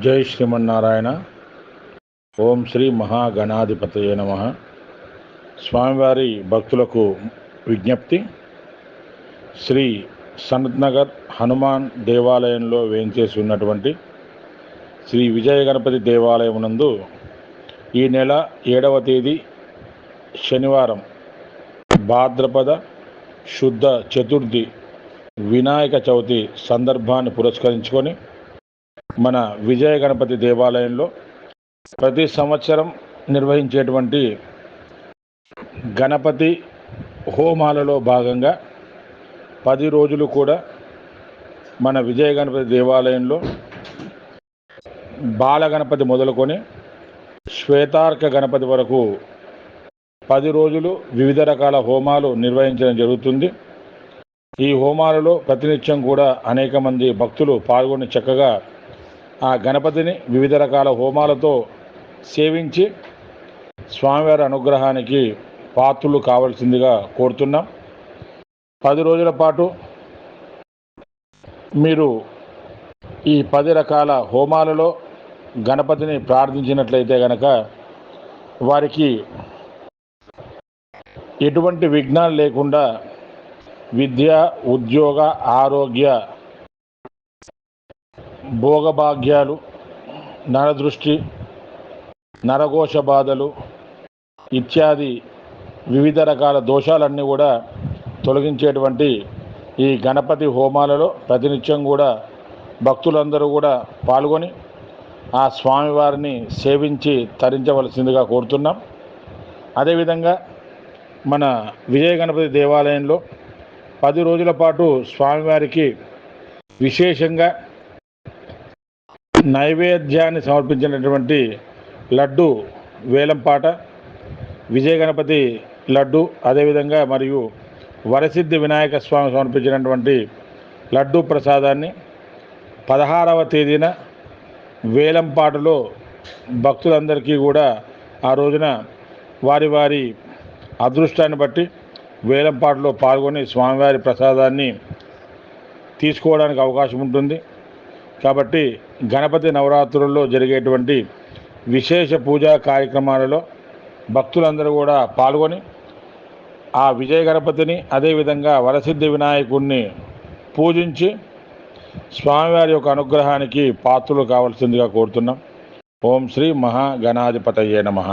జై శ్రీమన్నారాయణ. ఓం శ్రీ మహాగణాధిపతయ నమ. స్వామివారి భక్తులకు విజ్ఞప్తి. శ్రీ సనత్నగర్ హనుమాన్ దేవాలయంలో వేయించేసి ఉన్నటువంటి శ్రీ విజయ గణపతి దేవాలయం నందు ఈ నెల ఏడవ తేదీ శనివారం భాద్రపద శుద్ధ చతుర్థి వినాయక చవితి సందర్భాన్ని పురస్కరించుకొని మన విజయ గణపతి దేవాలయంలో ప్రతి సంవత్సరం నిర్వహించేటువంటి గణపతి హోమాలలో భాగంగా పది రోజులు కూడా మన విజయ గణపతి దేవాలయంలో బాలగణపతి మొదలుకొని శ్వేతార్క గణపతి వరకు పది రోజులు వివిధ రకాల హోమాలు నిర్వహించడం జరుగుతుంది. ఈ హోమాలలో ప్రతినిత్యం కూడా అనేక మంది భక్తులు పాల్గొని చక్కగా ఆ గణపతిని వివిధ రకాల హోమాలతో సేవించి స్వామివారి అనుగ్రహానికి పాత్రులు కావాల్సిందిగా కోరుతున్నాం. పది రోజుల పాటు మీరు ఈ పది రకాల హోమాలలో గణపతిని ప్రార్థించినట్లయితే గనక వారికి ఎటువంటి విఘ్నాలు లేకుండా విద్య ఉద్యోగ ఆరోగ్య భోగభాగ్యాలు నరదృష్టి నరఘోష బాధలు ఇత్యాది వివిధ రకాల దోషాలన్నీ కూడా తొలగించేటువంటి ఈ గణపతి హోమాలలో ప్రతినిత్యం కూడా భక్తులందరూ కూడా పాల్గొని ఆ స్వామివారిని సేవించి తరించవలసిందిగా కోరుతున్నాం. అదేవిధంగా మన విజయ గణపతి దేవాలయంలో పది రోజుల పాటు స్వామివారికి విశేషంగా నైవేద్యాన్ని సమర్పించినటువంటి లడ్డు వేలంపాట విజయ గణపతి లడ్డు అదేవిధంగా మరియు వరసిద్ధి వినాయక స్వామి సమర్పించినటువంటి లడ్డు ప్రసాదాన్ని పదహారవ తేదీన వేలంపాటలో భక్తులందరికీ కూడా ఆ రోజున వారి వారి అదృష్టాన్ని బట్టి వేలంపాటలో పాల్గొని స్వామివారి ప్రసాదాన్ని తీసుకోవడానికి అవకాశం ఉంటుంది. కాబట్టి గణపతి నవరాత్రుల్లో జరిగేటువంటి విశేష పూజా కార్యక్రమాలలో భక్తులందరూ కూడా పాల్గొని ఆ విజయ గణపతిని అదేవిధంగా వరసిద్ధి వినాయకుడిని పూజించి స్వామివారి యొక్క అనుగ్రహానికి పాత్రలు కావాల్సిందిగా కోరుతున్నాం. ఓం శ్రీ మహాగణాధిపతయే నమః.